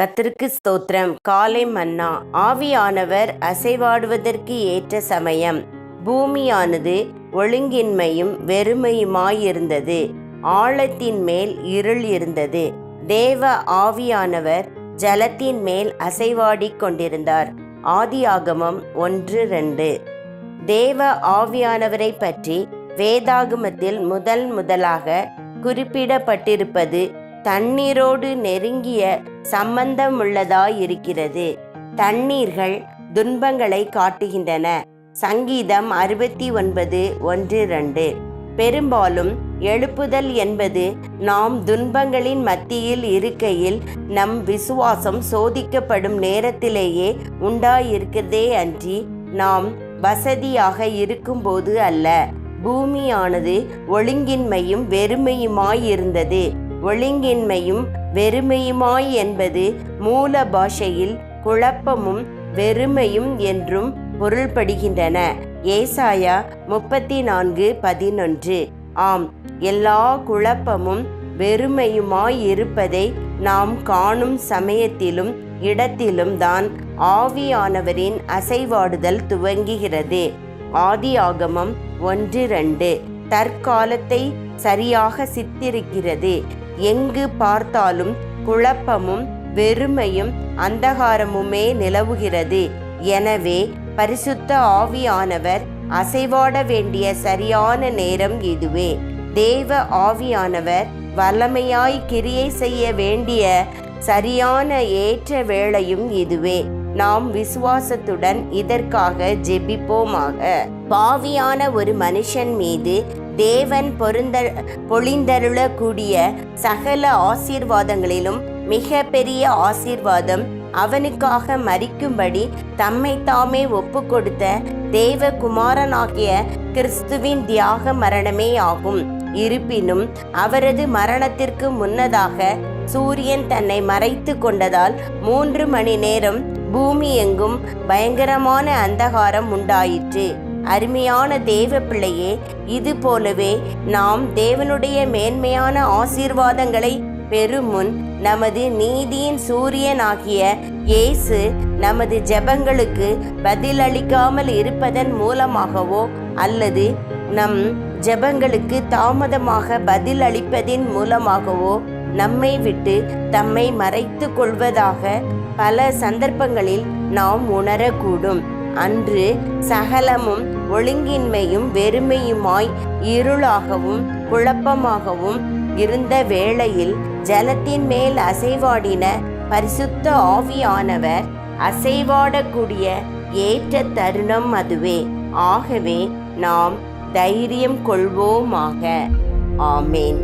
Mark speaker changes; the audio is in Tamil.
Speaker 1: கத்திற்கு ஸ்தோத்திரம். காலை மன்னா. ஆவியானவர் அசைவாடுவதற்கு ஏற்ற சமயம். பூமியானது ஒழுங்கின்மையும் வெறுமையுமாயிருந்தது. ஆழத்தின் மேல் இருள் இருந்தது. தேவ ஆவியானவர் ஜலத்தின் மேல் அசைவாடிக் கொண்டிருந்தார். ஆதியாகமம் ஒன்று ரெண்டு. தேவ ஆவியானவரை பற்றி வேதாகமத்தில் முதல் முதலாக குறிப்பிடப்பட்டிருப்பது தண்ணீரோடு நெருங்கிய சம்பந்தமுள்ளதாயிருக்கிறது. தண்ணீர்கள் துன்பங்களை காட்டுகின்றன. சங்கீதம் அறுபத்தி ஒன்பது ஒன்று ரெண்டு பெரும்பாலும் எழுப்புதல் என்பது நாம் துன்பங்களின் மத்தியில் இருக்கையில் நம் விசுவாசம் சோதிக்கப்படும் நேரத்திலேயே உண்டாயிருக்கிறதே அன்றி நாம் வசதியாக இருக்கும்போது அல்ல. பூமியானது ஒழுங்கின்மையும் வெறுமையுமாயிருந்தது. ஒழுங்கின்மையும் வெறுமையுமாய் என்பது மூல பாஷையில் குழப்பமும் வெறுமையும் என்றும் பொருள்படுகின்றன. ஏசாயா முப்பத்தி நான்கு பதினொன்று. ஆம் எல்லா குழப்பமும் வெறுமையுமாய் இருப்பதை நாம் காணும் சமயத்திலும் இடத்திலும் தான் ஆவியானவரின் அசைவாடுதல் துவங்குகிறது. ஆதியாகமம் ஒன்று ரெண்டு தற்காலத்தை சரியாக சித்திருக்கிறது. எங்கு பார்த்தாலும் குழப்பமும் வெறுமையும் அந்தகாரமுமே நிலவுகிறது. எனவே பரிசுத்த ஆவியானவர் அசைவாட வேண்டிய சரியான நேரம் இதுவே. தேவ ஆவியானவர் வல்லமையாய் கிரியை செய்ய வேண்டிய சரியான ஏற்ற வேளையும் இதுவே. நாம் விசுவாசத்துடன் இதற்காக ஜெபிப்போமாக. பாவியான ஒரு மனுஷன் மீது தேவன் பொருந்த பொழிந்தருளக்கூடிய சகல ஆசீர்வாதங்களிலும் மிக பெரிய ஆசீர்வாதம் அவனுக்காக மறிக்கும்படி தம்மை தாமே ஒப்பு கொடுத்த தேவகுமாரனாகிய கிறிஸ்துவின் தியாக மரணமே ஆகும். இருப்பினும் அவரது மரணத்திற்கு முன்னதாக சூரியன் தன்னை மறைத்து கொண்டதால் மூன்று மணி நேரம் பூமி எங்கும் பயங்கரமான அந்தகாரம் உண்டாயிற்று. அருமையான தேவ பிள்ளையே இது போலவே நாம் தேவனுடைய மேன்மையான ஆசீர்வாதங்களை பெருமுன் நமது நீதியின் சூரியனாகிய இயேசு நமது ஜெபங்களுக்கு பதிலளிக்காமல் இருப்பதன் மூலமாகவோ அல்லது நம் ஜெபங்களுக்கு தாமதமாக பதிலளிப்பதின் மூலமாகவோ நம்மை விட்டு தம்மை மறைத்து கொள்வதாக பல சந்தர்ப்பங்களில் நாம் உணரக்கூடும். அன்று சகலமும் ஒழுங்கின்மையும் வெறுமையுமாய் இருளாகவும் குழப்பமாகவும் இருந்த வேளையில் ஜலத்தின் மேல் அசைவாடின பரிசுத்த ஆவியானவர் அசைவாடக்கூடிய ஏற்ற தருணம் அதுவே. ஆகவே நாம் தைரியம் கொள்வோமாக. ஆமேன்.